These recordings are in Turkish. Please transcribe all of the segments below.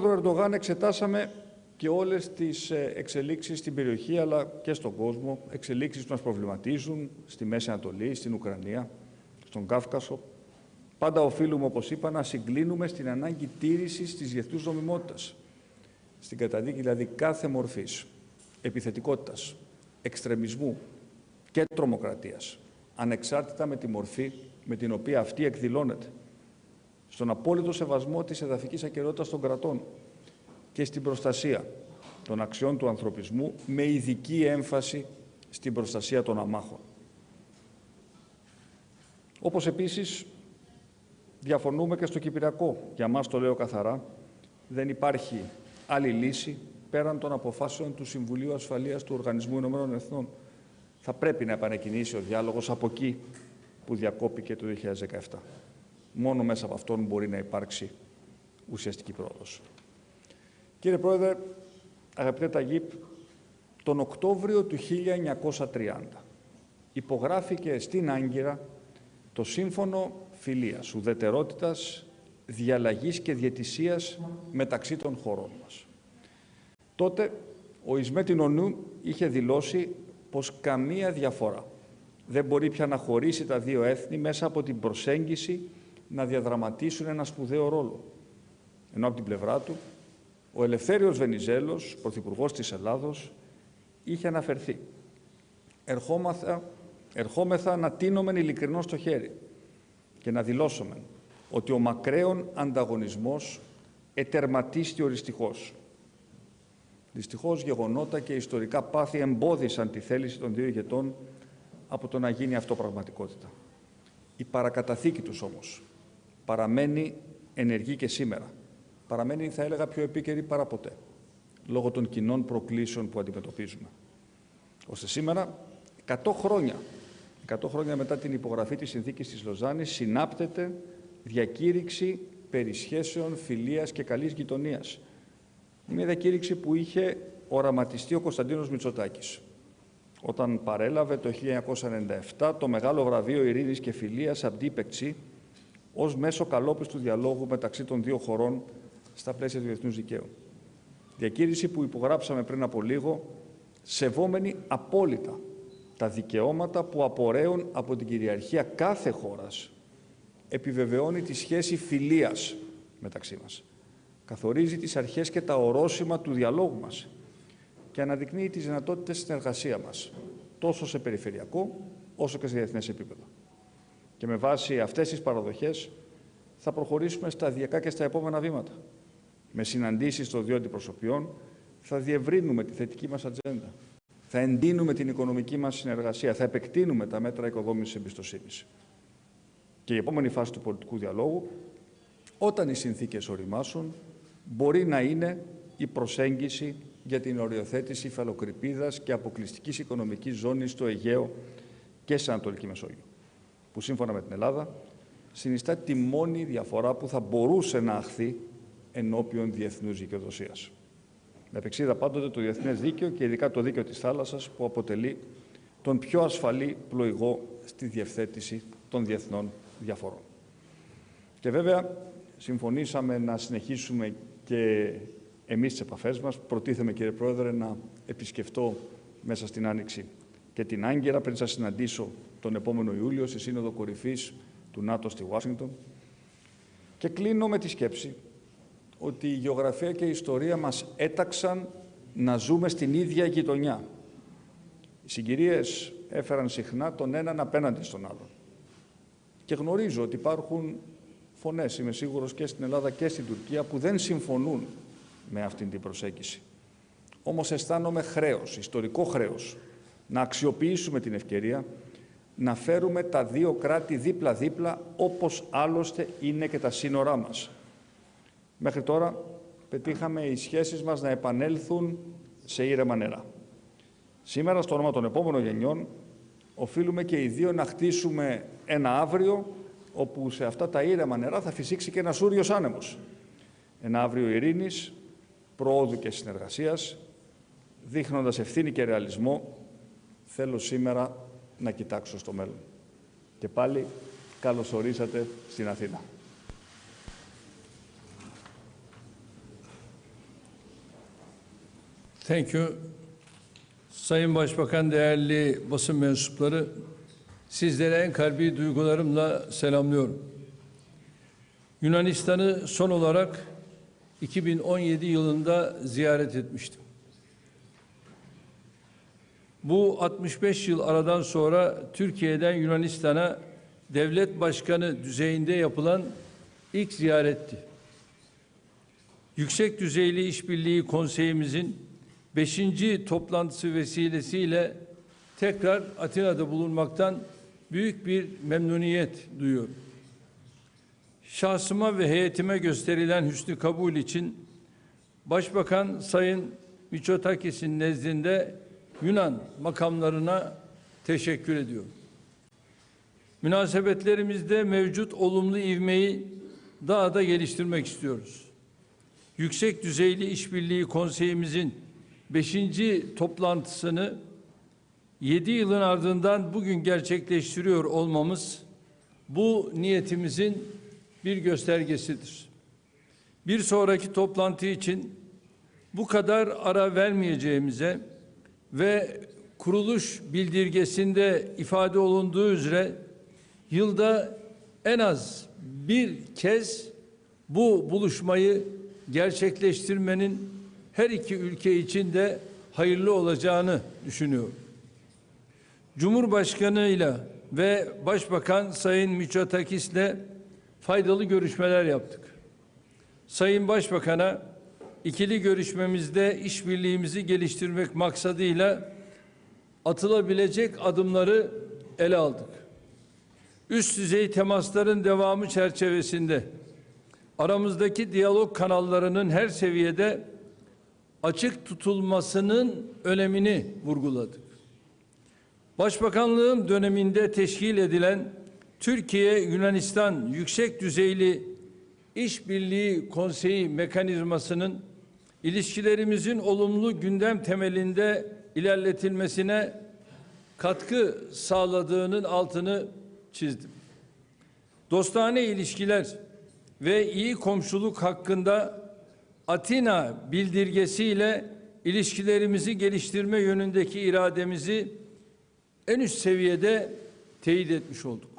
πρόεδρο Ερντογάν εξετάσαμε και όλες τις ε, εξελίξεις στην περιοχή αλλά και στον κόσμο, εξελίξεις που μας προβληματίζουν στη Μέση Ανατολή, στην Ουκρανία, στον Κάφκασο. Πάντα οφείλουμε, όπως είπα, να συγκλίνουμε στην ανάγκη τήρησης της διεθνούς νομιμότητας, στην καταδίκη δηλαδή κάθε μορφής επιθετικότητας, εξτρεμισμού και τρομοκρατίας, ανεξάρτητα με τη μορφή με την οποία αυτή εκδηλώνεται, στον απόλυτο σεβασμό της εδαφικής ακαιρεότητας των κρατών και στην προστασία των αξιών του ανθρωπισμού με ειδική έμφαση στην προστασία των αμάχων. Όπως επίσης διαφωνούμε και στο Κυπριακό. Για μας το λέω καθαρά, δεν υπάρχει άλλη λύση πέραν των αποφάσεων του Συμβουλίου Ασφαλείας του Οργανισμού Ηνωμένων Εθνών. Θα πρέπει να επανεκκινήσει ο διάλογος από εκεί που διακόπηκε το 2017. Μόνο μέσα από αυτόν μπορεί να υπάρξει ουσιαστική πρόοδος. Κύριε Πρόεδρε, αγαπητέ Ταγίπ, τον Οκτώβριο του 1930 υπογράφηκε στην Άγκυρα το Σύμφωνο Φιλίας, Ουδετερότητας, Διαλλαγής και Διαιτησίας μεταξύ των χωρών μας. Τότε ο Ισμέτιν Ονού είχε δηλώσει πως καμία διαφορά δεν μπορεί πια να χωρίσει τα δύο έθνη μέσα από την προσέγγιση να διαδραματίσουν ένα σπουδαίο ρόλο. Ενώ από την πλευρά του, ο Ελευθέριος Βενιζέλος, πρωθυπουργός της Ελλάδος, είχε αναφερθεί «Ερχόμεθα, ερχόμεθα να τίνομεν ειλικρινώς το χέρι και να δηλώσουμε ότι ο μακραίων ανταγωνισμός ετερματίστη οριστικώς. Δυστυχώς γεγονότα και ιστορικά πάθη εμπόδισαν τη θέληση των δύο ηγετών από το να γίνει αυτό πραγματικότητα. Η παρακαταθήκη τους όμως παραμένει ενεργή και σήμερα. Παραμένει, θα έλεγα, πιο επίκαιρη παρά ποτέ, λόγω των κοινών προκλήσεων που αντιμετωπίζουμε. Ώστε σήμερα, 100 χρόνια, 100 χρόνια μετά την υπογραφή της Συνθήκης της Λοζάνης, συνάπτεται διακήρυξη περί σχέσεων φιλίας και καλής γειτονίας. Είναι μια διακήρυξη που είχε οραματιστεί ο Κωνσταντίνος Μητσοτάκης όταν παρέλαβε το 1997 το μεγάλο βραβείο Ειρήνης και Φιλίας από Δίπεκτσι ως μέσο καλόπιστου διαλόγου μεταξύ των δύο χωρών στα πλαίσια του διεθνούς δικαίου. Διακήρυξη που υπογράψαμε πριν από λίγο, σεβόμενη απόλυτα τα δικαιώματα που απορρέουν από την κυριαρχία κάθε χώρας, επιβεβαιώνει τη σχέση φιλίας μεταξύ μας. Καθορίζει τις αρχές και τα ορόσημα του διαλόγου μας και αναδεικνύει τις δυνατότητες συνεργασία μας, τόσο σε περιφερειακό όσο και σε διεθνές επίπεδο. Και με βάση αυτές τις παραδοχές θα προχωρήσουμε σταδιακά και στα επόμενα βήματα. Με συναντήσεις των δύο αντιπροσωπιών θα διευρύνουμε τη θετική μας ατζέντα. Θα εντείνουμε την οικονομική μας συνεργασία, θα επεκτείνουμε τα μέτρα οικοδόμησης εμπιστοσύνης. Και η επόμενη φάση του πολιτικού διαλόγου, όταν οι συνθήκες οριμάσουν, μπορεί να είναι η προσέγγιση για την οριοθέτηση υφαλοκρηπίδας και αποκλειστικής οικονομικής ζώνης στο Αιγαίο και σε Ανατολική Μεσόγειο, που σύμφωνα με την Ελλάδα συνιστά τη μόνη διαφορά που θα μπορούσε να αχθεί ενώπιον διεθνούς δικαιοδοσίας. Με επεξίδα πάντοτε το διεθνές δίκαιο και ειδικά το δίκαιο της θάλασσας που αποτελεί τον πιο ασφαλή πλοηγό στη διευθέτηση των διεθνών διαφορών. Και βέβαια συμφωνήσαμε να συνεχίσουμε και εμείς τις επαφές μας. Προτίθεμαι, κύριε Πρόεδρε, να επισκεφτώ μέσα στην Άνοιξη και την Άγκυρα πριν σας συναντήσω τον επόμενο Ιούλιο στη Σύνοδο Κορυφής του ΝΑΤΟ στη Ουάσιγκτον. Και κλείνω με τη σκέψη ότι η γεωγραφία και η ιστορία μας έταξαν να ζούμε στην ίδια γειτονιά. Οι συγκυρίες έφεραν συχνά τον έναν απέναντι στον άλλον. Και γνωρίζω ότι υπάρχουν φωνές, είμαι σίγουρος, και στην Ελλάδα και στην Τουρκία που δεν συμφωνούν με αυτήν την προσέγγιση. Όμως αισθάνομαι χρέος, ιστορικό χρέος, να αξιοποιήσουμε την ευκαιρία να φέρουμε τα δύο κράτη δίπλα-δίπλα όπως άλλωστε είναι και τα σύνορά μας. Μέχρι τώρα πετύχαμε οι σχέσεις μας να επανέλθουν σε ήρεμα νερά. Σήμερα, στο όνομα των επόμενων γενιών, οφείλουμε και οι δύο να χτίσουμε ένα αύριο όπου σε αυτά τα ήρεμα νερά θα φυσήξει και ένας ούριος άνεμος. Ένα αύριο ειρήνης, πρόοδου και συνεργασίας, δείχνοντας ευθύνη και ρεαλισμό, θέλω σήμερα να κοιτάξω στο μέλλον. Και πάλι καλώς ορίσατε στην Αθήνα. Thank you. Sayın Başbakan, değerli basın mensupları, sizlere en kalbi duygularımla selamlıyorum. Yunanistan'ı son olarak 2017 yılında ziyaret etmiştim. Bu 65 yıl aradan sonra Türkiye'den Yunanistan'a devlet başkanı düzeyinde yapılan ilk ziyaretti. Yüksek düzeyli işbirliği konseyimizin 5. toplantısı vesilesiyle tekrar Atina'da bulunmaktan büyük bir memnuniyet duyuyorum. Şahsıma ve heyetime gösterilen hüsnü kabul için Başbakan Sayın Mitsotakis'in nezdinde Yunan makamlarına teşekkür ediyorum. Münasebetlerimizde mevcut olumlu ivmeyi daha da geliştirmek istiyoruz. Yüksek Düzeyli İşbirliği Konseyimizin 5. toplantısını 7 yılın ardından bugün gerçekleştiriyor olmamız bu niyetimizin bir göstergesidir. Bir sonraki toplantı için bu kadar ara vermeyeceğimize ve kuruluş bildirgesinde ifade olunduğu üzere yılda en az bir kez bu buluşmayı gerçekleştirmenin her iki ülke için de hayırlı olacağını düşünüyorum. Cumhurbaşkanıyla ve Başbakan Sayın Mitsotakis'le faydalı görüşmeler yaptık. Sayın Başbakan'a ikili görüşmemizde işbirliğimizi geliştirmek maksadıyla atılabilecek adımları ele aldık. Üst düzey temasların devamı çerçevesinde aramızdaki diyalog kanallarının her seviyede açık tutulmasının önemini vurguladık. Başbakanlığım döneminde teşkil edilen Türkiye Yunanistan Yüksek Düzeyli İşbirliği Konseyi mekanizmasının ilişkilerimizin olumlu gündem temelinde ilerletilmesine katkı sağladığının altını çizdim. Dostane ilişkiler ve iyi komşuluk hakkında Atina bildirgesiyle ilişkilerimizi geliştirme yönündeki irademizi en üst seviyede teyit etmiş olduk.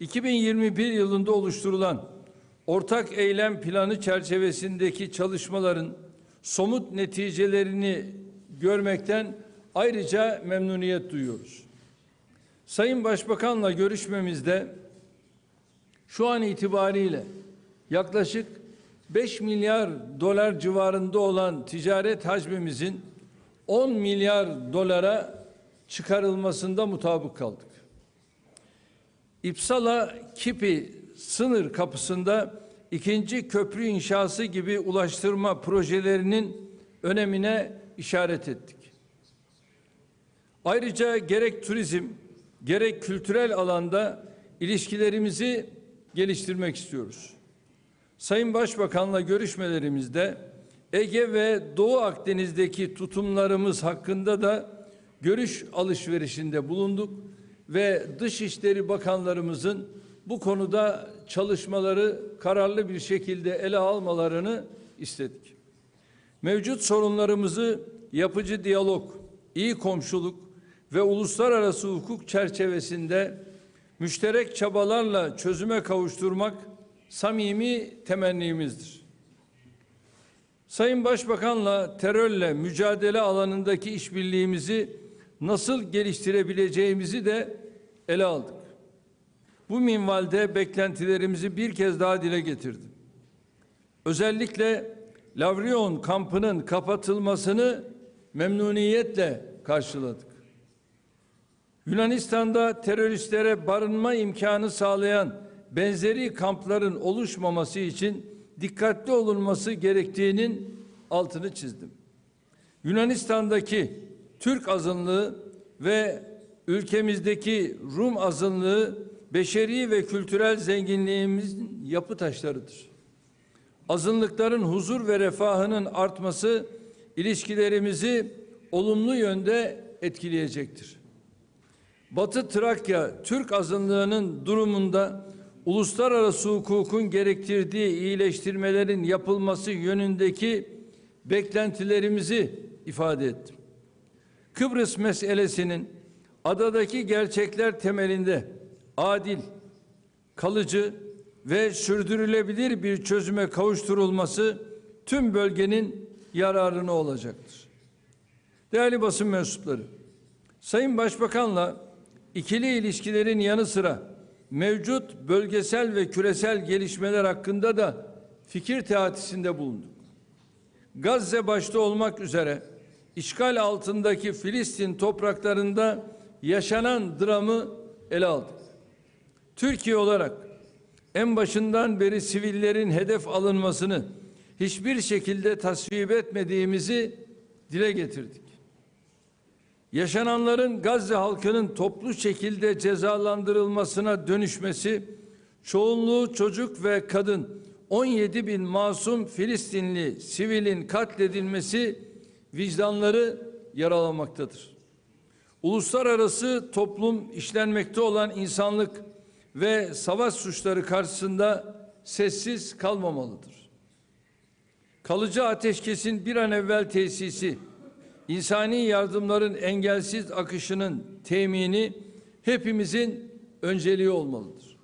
2021 yılında oluşturulan ortak eylem planı çerçevesindeki çalışmaların somut neticelerini görmekten ayrıca memnuniyet duyuyoruz. Sayın Başbakan'la görüşmemizde şu an itibariyle yaklaşık 5 milyar dolar civarında olan ticaret hacmimizin 10 milyar dolara çıkarılmasında mutabık kaldık. İpsala Kipi sınır kapısında ikinci köprü inşası gibi ulaştırma projelerinin önemine işaret ettik. Ayrıca gerek turizm gerek kültürel alanda ilişkilerimizi geliştirmek istiyoruz. Sayın Başbakan'la görüşmelerimizde Ege ve Doğu Akdeniz'deki tutumlarımız hakkında da görüş alışverişinde bulunduk ve Dışişleri Bakanlarımızın bu konuda çalışmaları kararlı bir şekilde ele almalarını istedik. Mevcut sorunlarımızı yapıcı diyalog, iyi komşuluk ve uluslararası hukuk çerçevesinde müşterek çabalarla çözüme kavuşturmak samimi temennimizdir. Sayın Başbakan'la terörle mücadele alanındaki işbirliğimizi nasıl geliştirebileceğimizi de ele aldık. Bu minvalde beklentilerimizi bir kez daha dile getirdim. Özellikle Lavrion kampının kapatılmasını memnuniyetle karşıladık. Yunanistan'da teröristlere barınma imkanı sağlayan benzeri kampların oluşmaması için dikkatli olunması gerektiğinin altını çizdim. Yunanistan'daki Türk azınlığı ve ülkemizdeki Rum azınlığı beşeri ve kültürel zenginliğimizin yapı taşlarıdır. Azınlıkların huzur ve refahının artması ilişkilerimizi olumlu yönde etkileyecektir. Batı Trakya Türk azınlığının durumunda uluslararası hukukun gerektirdiği iyileştirmelerin yapılması yönündeki beklentilerimizi ifade ettim. Kıbrıs meselesinin adadaki gerçekler temelinde adil, kalıcı ve sürdürülebilir bir çözüme kavuşturulması tüm bölgenin yararına olacaktır. Değerli basın mensupları, Sayın Başbakan'la ikili ilişkilerin yanı sıra mevcut bölgesel ve küresel gelişmeler hakkında da fikir teatisinde bulunduk. Gazze başta olmak üzere işgal altındaki Filistin topraklarında yaşanan dramı ele aldık. Türkiye olarak en başından beri sivillerin hedef alınmasını hiçbir şekilde tasvip etmediğimizi dile getirdik. Yaşananların Gazze halkının toplu şekilde cezalandırılmasına dönüşmesi, çoğunluğu çocuk ve kadın 17 bin masum Filistinli sivilin katledilmesi vicdanları yaralamaktadır. Uluslararası toplum işlenmekte olan insanlık ve savaş suçları karşısında sessiz kalmamalıdır. Kalıcı ateşkesin bir an evvel tesisi, insani yardımların engelsiz akışının temini hepimizin önceliği olmalıdır.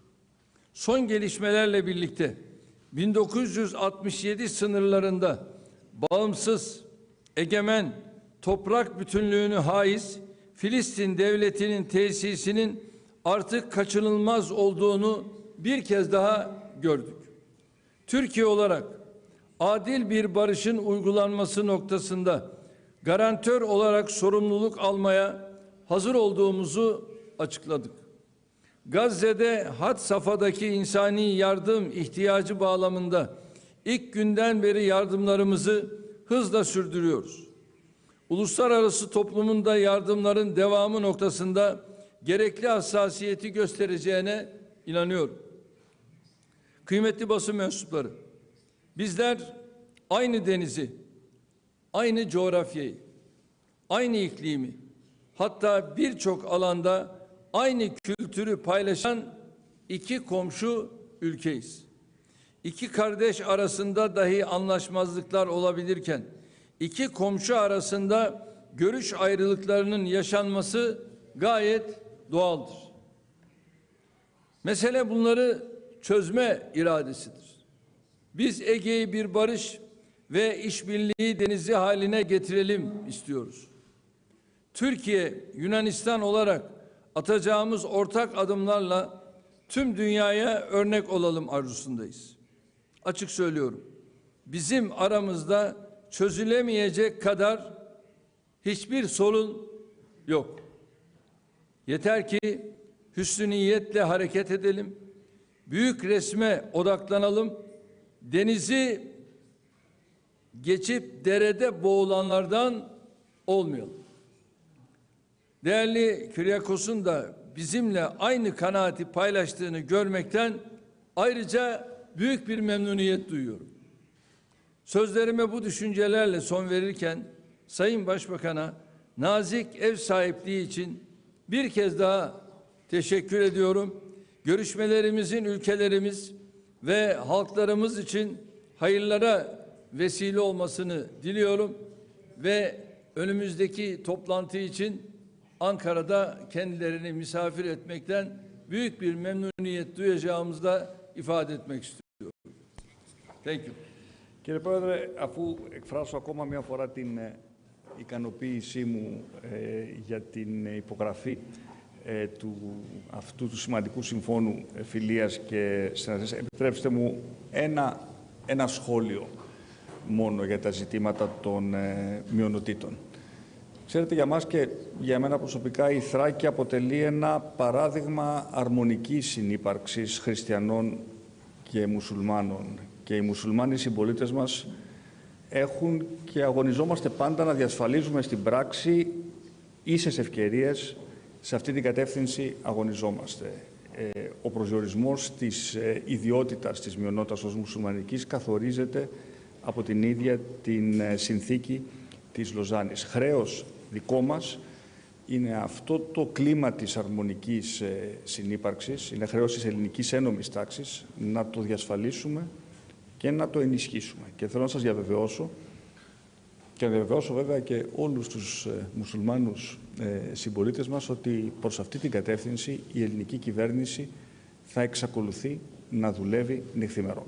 Son gelişmelerle birlikte 1967 sınırlarında bağımsız, egemen, toprak bütünlüğünü haiz Filistin devletinin tesisinin artık kaçınılmaz olduğunu bir kez daha gördük. Türkiye olarak adil bir barışın uygulanması noktasında garantör olarak sorumluluk almaya hazır olduğumuzu açıkladık. Gazze'de had safhadaki insani yardım ihtiyacı bağlamında ilk günden beri yardımlarımızı hızla sürdürüyoruz. Uluslararası toplumun da yardımların devamı noktasında gerekli hassasiyeti göstereceğine inanıyorum. Kıymetli basın mensupları, bizler aynı denizi, aynı coğrafyayı, aynı iklimi, hatta birçok alanda aynı kültürü paylaşan iki komşu ülkeyiz. İki kardeş arasında dahi anlaşmazlıklar olabilirken iki komşu arasında görüş ayrılıklarının yaşanması gayet doğaldır. Mesele bunları çözme iradesidir. Biz Ege'yi bir barış ve işbirliği denizi haline getirelim istiyoruz. Türkiye, Yunanistan olarak atacağımız ortak adımlarla tüm dünyaya örnek olalım arzusundayız. Açık söylüyorum. Bizim aramızda çözülemeyecek kadar hiçbir sorun yok. Yeter ki hüsnü niyetle hareket edelim. Büyük resme odaklanalım. Denizi geçip derede boğulanlardan olmayalım. Değerli Küryakos'un da bizimle aynı kanaati paylaştığını görmekten ayrıca büyük bir memnuniyet duyuyorum. Sözlerime bu düşüncelerle son verirken Sayın Başbakan'a nazik ev sahipliği için bir kez daha teşekkür ediyorum. Görüşmelerimizin ülkelerimiz ve halklarımız için hayırlara vesile olmasını diliyorum ve önümüzdeki toplantı için Ankara'da kendilerini misafir etmekten büyük bir memnuniyet duyacağımızı da ifade etmek istiyorum. Thank you. Κύριε Πρόεδρε, αφού εκφράσω ακόμα μια φορά την ε, ικανοποίησή μου ε, για την υπογραφή ε, του, αυτού του σημαντικού συμφώνου ε, φιλίας και συνεργασίας, επιτρέψτε μου ένα, ένα σχόλιο μόνο για τα ζητήματα των ε, μειονοτήτων. Ξέρετε, για μας και για μένα προσωπικά η Θράκη αποτελεί ένα παράδειγμα αρμονικής συνύπαρξης χριστιανών και μουσουλμάνων. Και οι μουσουλμάνοι συμπολίτες μας έχουν και αγωνιζόμαστε πάντα να διασφαλίζουμε στην πράξη ίσες ευκαιρίες σε αυτή την κατεύθυνση αγωνιζόμαστε. Ε, ο προσδιορισμός της ε, ιδιότητας της μειονότητας ως μουσουλμανικής καθορίζεται από την ίδια την ε, συνθήκη της Λοζάνης. Χρέος δικό μας είναι αυτό το κλίμα της αρμονικής ε, συνύπαρξης, είναι χρέος της ελληνικής ένομης τάξης, να το διασφαλίσουμε και να το ενισχύσουμε. Και θέλω να σας διαβεβαιώσω Και να διαβεβαιώσω βέβαια και όλους τους ε, μουσουλμάνους ε, συμπολίτες μας ότι προς αυτή την κατεύθυνση η ελληνική κυβέρνηση θα εξακολουθεί να δουλεύει νυχθημερών.